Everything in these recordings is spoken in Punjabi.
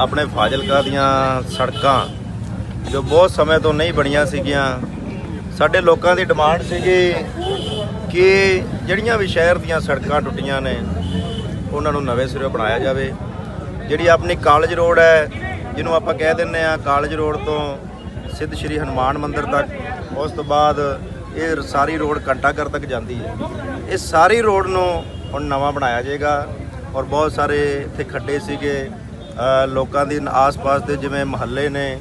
ਆਪਣੇ ਫਾਜ਼ਿਲਕਾ ਦੀਆਂ ਸੜਕਾਂ ਜੋ ਬਹੁਤ ਸਮੇਂ ਤੋਂ ਨਹੀਂ ਬਣੀਆਂ ਸੀਗੀਆਂ, ਸਾਡੇ ਲੋਕਾਂ ਦੀ ਡਿਮਾਂਡ ਸੀਗੀ ਕਿ ਜਿਹੜੀਆਂ ਵੀ ਸ਼ਹਿਰ ਦੀਆਂ ਸੜਕਾਂ ਟੁੱਟੀਆਂ ਨੇ, ਉਹਨਾਂ ਨੂੰ ਨਵੇਂ ਸਿਰੋਂ ਬਣਾਇਆ ਜਾਵੇ। ਜਿਹੜੀ ਆਪਣੀ ਕਾਲਜ ਰੋਡ ਹੈ, ਜਿਹਨੂੰ ਆਪਾਂ ਕਹਿ ਦਿੰਨੇ ਆ ਕਾਲਜ ਰੋਡ ਤੋਂ ਸਿੱਧ ਸ਼੍ਰੀ ਹਨੂਮਾਨ ਮੰਦਿਰ ਤੱਕ, ਉਸ ਤੋਂ ਬਾਅਦ ਇਹ ਸਾਰੀ ਰੋਡ ਘੰਟਾਘਰ ਤੱਕ ਜਾਂਦੀ ਹੈ। ਇਹ ਸਾਰੀ ਰੋਡ ਨੂੰ ਹੁਣ ਨਵਾਂ ਬਣਾਇਆ ਜਾਏਗਾ ਔਰ ਬਹੁਤ ਸਾਰੇ ਇੱਥੇ ਖੱਡੇ ਸੀਗੇ ਲੋਕਾਂ ਦੀ ਆਸ-ਪਾਸ ਦੇ ਜਿਵੇਂ ਮਹੱਲੇ ਨੇ,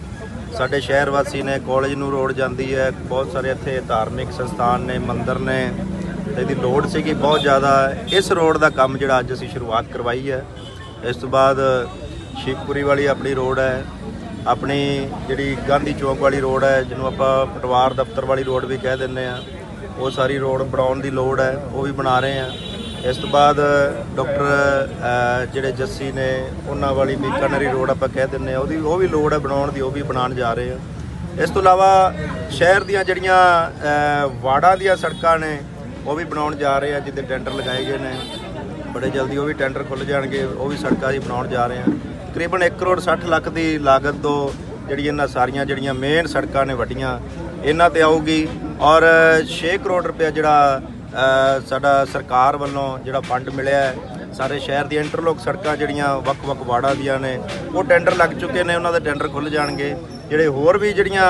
ਸਾਡੇ ਸ਼ਹਿਰ ਵਾਸੀ ਨੇ ਕਾਲਜ ਨੂੰ ਰੋਡ ਜਾਂਦੀ ਹੈ, ਬਹੁਤ ਸਾਰੇ ਇੱਥੇ ਧਾਰਮਿਕ ਸੰਸਥਾਨ ਨੇ, ਮੰਦਿਰ ਨੇ ਇਹਦੀ ਲੋੜ ਸੀਗੀ ਬਹੁਤ ਜ਼ਿਆਦਾ। ਇਸ ਰੋਡ ਦਾ ਕੰਮ ਜਿਹੜਾ ਅੱਜ ਅਸੀਂ ਸ਼ੁਰੂਆਤ ਕਰਵਾਈ ਹੈ, ਇਸ ਤੋਂ ਬਾਅਦ ਸ਼ਿਵਪੁਰੀ ਵਾਲੀ ਆਪਣੀ ਰੋਡ ਹੈ, ਆਪਣੀ ਜਿਹੜੀ ਗਾਂਧੀ ਚੌਕ ਵਾਲੀ ਰੋਡ ਹੈ, ਜਿਹਨੂੰ ਆਪਾਂ ਪਟਵਾਰ ਦਫ਼ਤਰ ਵਾਲੀ ਰੋਡ ਵੀ ਕਹਿ ਦਿੰਦੇ ਆ ਉਹ ਸਾਰੀ ਰੋਡ ਬਣਾਉਣ ਦੀ ਲੋੜ ਹੈ, ਉਹ ਵੀ ਬਣਾ ਰਹੇ ਆ ਇਸ ਤੋਂ ਬਾਅਦ ਡਾਕਟਰ ਜਿਹੜੇ ਜੱਸੀ ਨੇ, ਉਹਨਾਂ ਵਾਲੀ ਬੀਕਾਨਰੀ ਰੋਡ ਆਪਾਂ ਕਹਿ ਦਿੰਦੇ ਆ ਉਹਦੀ ਉਹ ਵੀ ਲੋੜ ਹੈ ਬਣਾਉਣ ਦੀ, ਉਹ ਵੀ ਬਣਾਉਣ ਜਾ ਰਹੇ ਆ। ਇਸ ਤੋਂ ਇਲਾਵਾ ਸ਼ਹਿਰ ਦੀਆਂ ਜਿਹੜੀਆਂ ਵਾੜਾਂ ਦੀਆਂ ਸੜਕਾਂ ਨੇ, ਉਹ ਵੀ ਬਣਾਉਣ ਜਾ ਰਹੇ ਆ, ਜਿੱਦੇ ਟੈਂਡਰ ਲਗਾਏ ਗਏ ਨੇ। ਬੜੇ ਜਲਦੀ ਉਹ ਵੀ ਟੈਂਡਰ ਖੁੱਲ ਜਾਣਗੇ, ਉਹ ਵੀ ਸੜਕਾਂ ਹੀ ਬਣਾਉਣ ਜਾ ਰਹੇ ਆ। ਤਕਰੀਬਨ 1 ਕਰੋੜ 60 ਲੱਖ ਦੀ ਲਾਗਤ ਤੋਂ ਜਿਹੜੀ ਇਹਨਾਂ ਸਾਰੀਆਂ ਜਿਹੜੀਆਂ ਮੇਨ ਸੜਕਾਂ ਨੇ ਵੱਡੀਆਂ, ਇਹਨਾਂ ਤੇ ਆਊਗੀ। ਔਰ 6 ਕਰੋੜ ਰੁਪਏ ਜਿਹੜਾ ਸਾਡਾ ਸਰਕਾਰ ਵੱਲੋਂ ਜਿਹੜਾ ਫੰਡ ਮਿਲਿਆ ਹੈ ਸਾਰੇ ਸ਼ਹਿਰ ਦੀਆਂ ਇੰਟਰਲੋਕ ਸੜਕਾਂ ਜਿਹੜੀਆਂ ਵੱਖ-ਵੱਖ ਵਾਰਡਾਂ ਦੀਆਂ ਨੇ ਉਹ ਟੈਂਡਰ ਲੱਗ ਚੁੱਕੇ ਨੇ ਉਹਨਾਂ ਦੇ ਟੈਂਡਰ ਖੁੱਲ ਜਾਣਗੇ। ਜਿਹੜੇ ਹੋਰ ਵੀ ਜਿਹੜੀਆਂ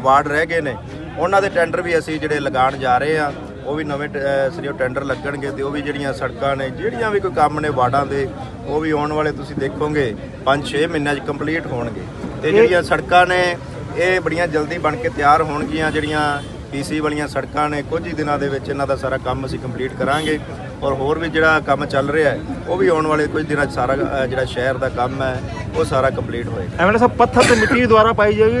ਵਾਰਡ ਰਹਿ ਗਏ ਨੇ ਉਹਨਾਂ ਦੇ ਟੈਂਡਰ ਵੀ ਅਸੀਂ ਜਿਹੜੇ ਲਗਾਉਣ ਜਾ ਰਹੇ ਆ ਉਹ ਵੀ ਨਵੇਂ ਸਿਰਿਓਂ ਟੈਂਡਰ ਲੱਗਣਗੇ ਤੇ ਉਹ ਵੀ ਜਿਹੜੀਆਂ ਸੜਕਾਂ ਨੇ ਜਿਹੜੀਆਂ ਵੀ ਕੋਈ ਕੰਮ ਨੇ ਵਾਰਡਾਂ ਦੇ ਉਹ ਵੀ ਆਉਣ ਵਾਲੇ ਤੁਸੀਂ ਦੇਖੋਗੇ 5-6 ਮਹੀਨਿਆਂ 'ਚ ਕੰਪਲੀਟ ਹੋਣਗੇ। ਤੇ ਜਿਹੜੀਆਂ ਸੜਕਾਂ ਨੇ ਇਹ ਬੜੀਆਂ ਜਲਦੀ ਬਣ ਕੇ ਤਿਆਰ ਹੋਣਗੀਆਂ ਜਿਹੜੀਆਂ ਪੀਸੀ ਵਾਲੀਆਂ ਸੜਕਾਂ ਨੇ ਕੁਝ ਹੀ ਦਿਨਾਂ ਦੇ ਵਿੱਚ ਇਹਨਾਂ ਦਾ ਸਾਰਾ ਕੰਮ ਅਸੀਂ ਕੰਪਲੀਟ ਕਰਾਂਗੇ ਔਰ ਹੋਰ ਵੀ ਜਿਹੜਾ ਕੰਮ ਚੱਲ ਰਿਹਾ ਹੈ, ਉਹ ਵੀ ਆਉਣ ਵਾਲੇ ਕੁਝ ਦਿਨਾਂ 'ਚ ਸਾਰਾ, ਅਹ ਜਿਹੜਾ ਸ਼ਹਿਰ ਦਾ ਕੰਮ ਹੈ, ਉਹ ਸਾਰਾ ਕੰਪਲੀਟ ਹੋਏਗਾ। ਐਮਐਲਏ ਸਾਹਿਬ ਪੱਥਰ ਤੇ ਮਿੱਟੀ ਦੁਆਰਾ ਪਾਈ ਜਾਏਗੀ।